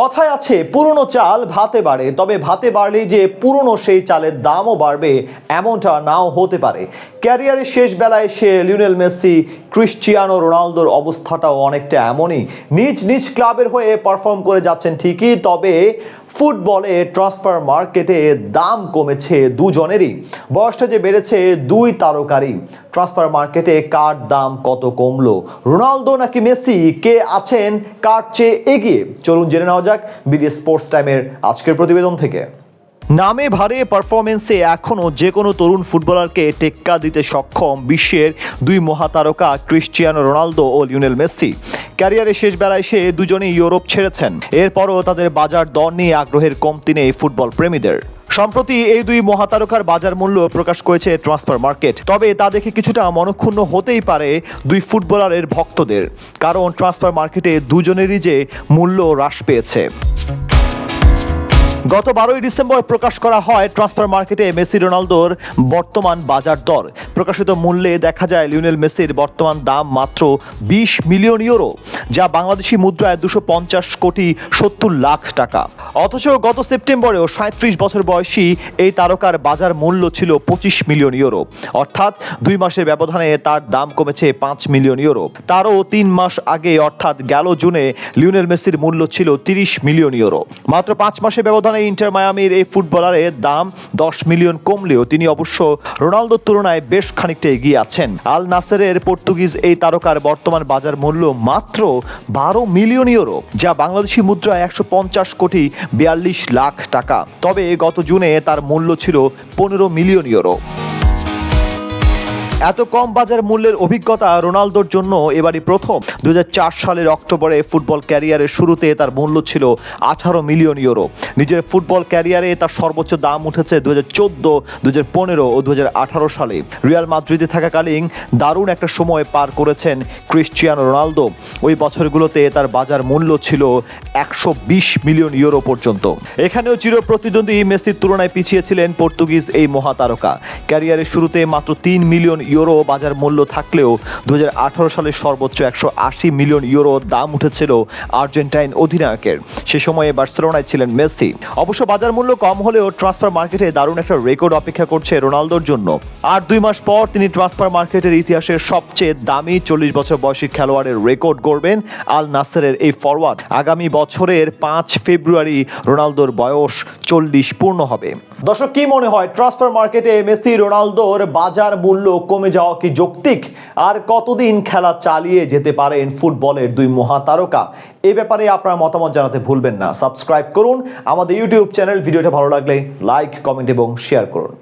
কথায় আছে, পুরনো চাল ভাতে বাড়ে, তবে ভাতে বাড়লে যে পুরনো সেই চালের দামও বাড়বে, এমনটা নাও হতে পারে। ক্যারিয়ারের শেষ বেলায় সে লিওনেল মেসি, ক্রিশ্চিয়ানো রোনালদোর অবস্থাটাও অনেকটা এমনই। নিজ নিজ ক্লাবের হয়ে পারফর্ম করে যাচ্ছেন ঠিকই, তবে ফুটবলে ট্রান্সফার মার্কেটে দাম কমেছে দুজনেরই। বয়সটা যে বেড়েছে দুই তারকারই। ট্রান্সফার মার্কেটে কার দাম কত কমলো? রোনালদো নাকি মেসি? কে আছেন? কার চেয়ে এগিয়ে? চলুন জেনে নেওয়া যাক বিডি স্পোর্টস টাইমের আজকের প্রতিবেদন থেকে। নামে ভারে পারফরমেন্সে এখনও যে কোনো তরুণ ফুটবলারকে টেক্কা দিতে সক্ষম বিশ্বের দুই মহাতারকা ক্রিশ্চিয়ানো রোনালদো ও লিওনেল মেসি। ক্যারিয়ারের শেষ বেলায় সে দুজনেই ইউরোপ ছেড়েছেন। এরপরও তাদের বাজার দর নিয়ে আগ্রহের কমতি নেই ফুটবল প্রেমীদের। সম্প্রতি এই দুই মহাতারকার বাজার মূল্য প্রকাশ করেছে ট্রান্সফার মার্কেট তবে তা দেখে কিছুটা মনক্ষুণ্ণ হতেই পারে দুই ফুটবলারের ভক্তদের। কারণ ট্রান্সফার মার্কেটে দুজনেরই যে মূল্য হ্রাস পেয়েছে। গত বারোই ডিসেম্বর প্রকাশ করা হয় ট্রান্সফার মার্কেটে মেসি রোনালদোর বর্তমান বাজার দর। প্রকাশিত মূল্যে দেখা যায় লিওনেল মেসির বর্তমান দাম মাত্র বিশ মিলিয়ন ইউরো, যা বাংলাদেশি মুদ্রায় দুশো পঞ্চাশ কোটি সত্তর লাখ টাকা। অথচ গত সেপ্টেম্বরেও সাঁত্রিশ বছর বয়সী এই তারকার বাজার মূল্য ছিল পঁচিশ মিলিয়ন ইউরো, অর্থাৎ দুই মাসের ব্যবধানে তার দাম কমেছে পাঁচ মিলিয়ন ইউরো। তারও তিন মাস আগে, অর্থাৎ গেল জুনে, লিওনেল মেসির মূল্য ছিল তিরিশ মিলিয়ন ইউরো। মাত্র পাঁচ মাসের ব্যবধানে ইন্টার মায়ামির এই ফুটবলারের দাম দশ মিলিয়ন কমলেও তিনি অবশ্য রোনালদোর তুলনায় বেশ খানিকটা এগিয়ে আছেন। আল নাসেরের পর্তুগিজ এই তারকার বর্তমান বাজার মূল্য মাত্র বারো মিলিয়ন ইউরো, যা বাংলাদেশি মুদ্রা একশো পঞ্চাশ কোটি বিয়াল্লিশ লাখ টাকা। তবে গত জুনে তার মূল্য ছিল পনেরো মিলিয়ন ইউরো। এত কম বাজার মূল্যের অভিজ্ঞতা রোনালদোর জন্য এবারই প্রথম। দুই হাজার চার সালের অক্টোবরে ফুটবল ক্যারিয়ারের শুরুতে তার মূল্য ছিল আঠারো মিলিয়ন ইউরো। নিজের ফুটবল ক্যারিয়ারে তার সর্বোচ্চ দাম উঠেছে দু হাজার চোদ্দ দু হাজার পনেরো ও দু হাজার আঠারো সালে। রিয়াল মাদ্রিদে থাকাকালীন দারুণ একটা সময় পার করেছেন ক্রিশ্চিয়ানো রোনালদো। ওই বছরগুলোতে তার বাজার মূল্য ছিল একশো বিশ মিলিয়ন ইউরো পর্যন্ত। এখানেও চির প্রতিদ্বন্দ্বী মেসির তুলনায় পিছিয়েছিলেন পর্তুগিজ এই মহাতারকা। ক্যারিয়ারের শুরুতে মাত্র তিন মিলিয়ন ইউরো বাজার মূল্য থাকলেও দু সালের সর্বোচ্চ একশো আশি মিলিয়ন ইউরো দাম উঠেছিল আর্জেন্টাইন অধিনায়কের। সে সময়ে বার্সেলোনায় ছিলেন মেসি। অবশ্য বাজার মূল্য কম হলেও ট্রান্সফার মার্কেটে দারুণ একটা রেকর্ড অপেক্ষা করছে রোনালদোর জন্য। আর দুই মাস পর তিনি ট্রান্সফার মার্কেটের ইতিহাসের সবচেয়ে দামি চল্লিশ বছর বয়সী খেলোয়াড়ের রেকর্ড গড়বেন আল নাসেরের এই ফরওয়ার্ড আগামী বছরের পাঁচ ফেব্রুয়ারি রোনালদোর বয়স চল্লিশ পূর্ণ হবে। দর্শক, কি মনে হয়? ট্রান্সফার মার্কেটে মেসি রোনালদোর বাজার মূল্য কমে যাওয়া কি যৌক্তিক? আর কতদিন খেলা চালিয়ে যেতে পারেন ফুটবলের দুই মহাতারকা? এ ব্যাপারে আপনার মতামত জানাতে ভুলবেন না। সাবস্ক্রাইব করুন। আমাদের ইউটিউব চ্যানেল ভিডিওটা ভালো লাগলে লাইক, কমেন্ট এবং শেয়ার করুন।